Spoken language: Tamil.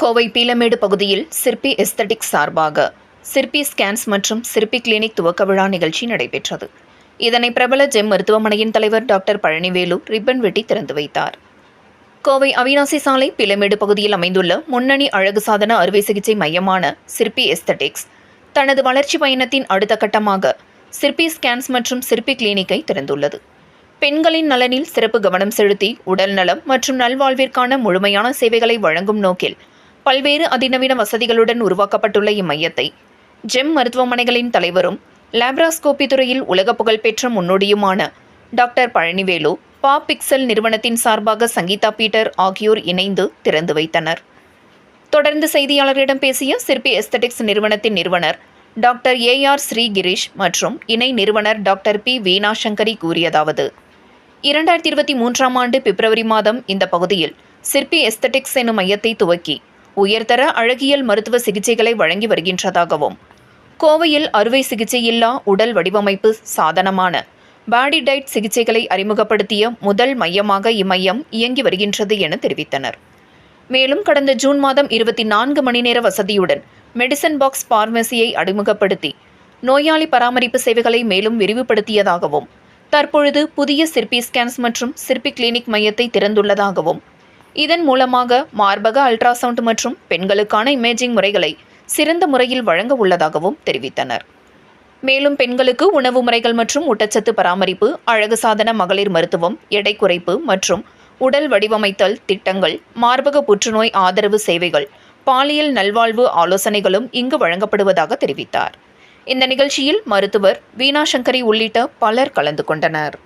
கோவை பீலமேடு பகுதியில் சிற்பி எஸ்தட்டிக் சார்பாக சிற்பி ஸ்கேன்ஸ் மற்றும் சிற்பி கிளினிக் துவக்க விழா நிகழ்ச்சி நடைபெற்றது. இதனை பிரபல ஜெம் மருத்துவமனையின் தலைவர் டாக்டர் பழனிவேலு ரிப்பன் வெட்டி திறந்து வைத்தார். கோவை அவினாசி சாலை பிலமேடு பகுதியில் அமைந்துள்ள முன்னணி அழகு சாதன அறுவை சிகிச்சை மையமான சிற்பி எஸ்தட்டிக்ஸ் தனது வளர்ச்சி பயணத்தின் அடுத்த கட்டமாக சிற்பி ஸ்கேன்ஸ் மற்றும் சிற்பி கிளினிக்கை திறந்துள்ளது. பெண்களின் நலனில் சிறப்பு கவனம் செலுத்தி உடல் நலம் மற்றும் நல்வாழ்விற்கான முழுமையான சேவைகளை வழங்கும் நோக்கில் பல்வேறு அதிநவீன வசதிகளுடன் உருவாக்கப்பட்டுள்ள இம்மையத்தை. ஜெம் மருத்துவமனைகளின் தலைவரும் லேப்ராஸ்கோபி துறையில் உலக புகழ்பெற்ற முன்னோடியுமான டாக்டர் பழனிவேலு பா பிக்சல் நிறுவனத்தின் சார்பாக சங்கீதா பீட்டர் ஆகியோர் இணைந்து திறந்து வைத்தனர். தொடர்ந்து செய்தியாளர்களிடம் பேசிய சிற்பி எஸ்தட்டிக்ஸ் நிறுவனத்தின் நிறுவனர் doctor A R Sri Girish மற்றும் இணை நிறுவனர் டாக்டர் பி வீணா சங்கரி கூறியதாவது இரண்டாயிரத்தி இருபத்தி மூன்றாம் ஆண்டு பிப்ரவரி மாதம் இந்த பகுதியில் சிற்பி எஸ்தட்டிக்ஸ் எனும் மையத்தை துவக்கி உயர்தர அழகியல் மருத்துவ சிகிச்சைகளை வழங்கி வருகின்றதாகவும் கோவையில் அறுவை சிகிச்சையில்லா உடல் வடிவமைப்பு சாதனமான பாடி டைட் சிகிச்சைகளை அறிமுகப்படுத்திய முதல் மையமாக இம்மையம் இயங்கி வருகின்றது என தெரிவித்தனர். மேலும் கடந்த ஜூன் மாதம் இருபத்தி நான்கு மணி நேர வசதியுடன் மெடிசன் பாக்ஸ் பார்மசியை அறிமுகப்படுத்தி நோயாளி பராமரிப்பு சேவைகளை மேலும் விரிவுபடுத்தியதாகவும் தற்பொழுது புதிய சிற்பி ஸ்கேன்ஸ் மற்றும் சிற்பி கிளினிக் மையத்தை திறந்துள்ளதாகவும் இதன் மூலமாக மார்பக அல்ட்ராசவுண்ட் மற்றும் பெண்களுக்கான இமேஜிங் முறைகளை சிறந்த முறையில் வழங்க உள்ளதாகவும் தெரிவித்தனர். மேலும் பெண்களுக்கு உணவு முறைகள் மற்றும் ஊட்டச்சத்து பராமரிப்பு அழகு சாதன மகளிர் மருத்துவம் எடை குறைப்பு மற்றும் உடல் வடிவமைத்தல் திட்டங்கள் மார்பக புற்றுநோய் ஆதரவு சேவைகள் பாலியல் நல்வாழ்வு ஆலோசனைகளும் இங்கு வழங்கப்படுவதாக தெரிவித்தார். இந்த நிகழ்ச்சியில் மருத்துவர் வீணா சங்கரி உள்ளிட்ட பலர் கலந்து கொண்டனர்.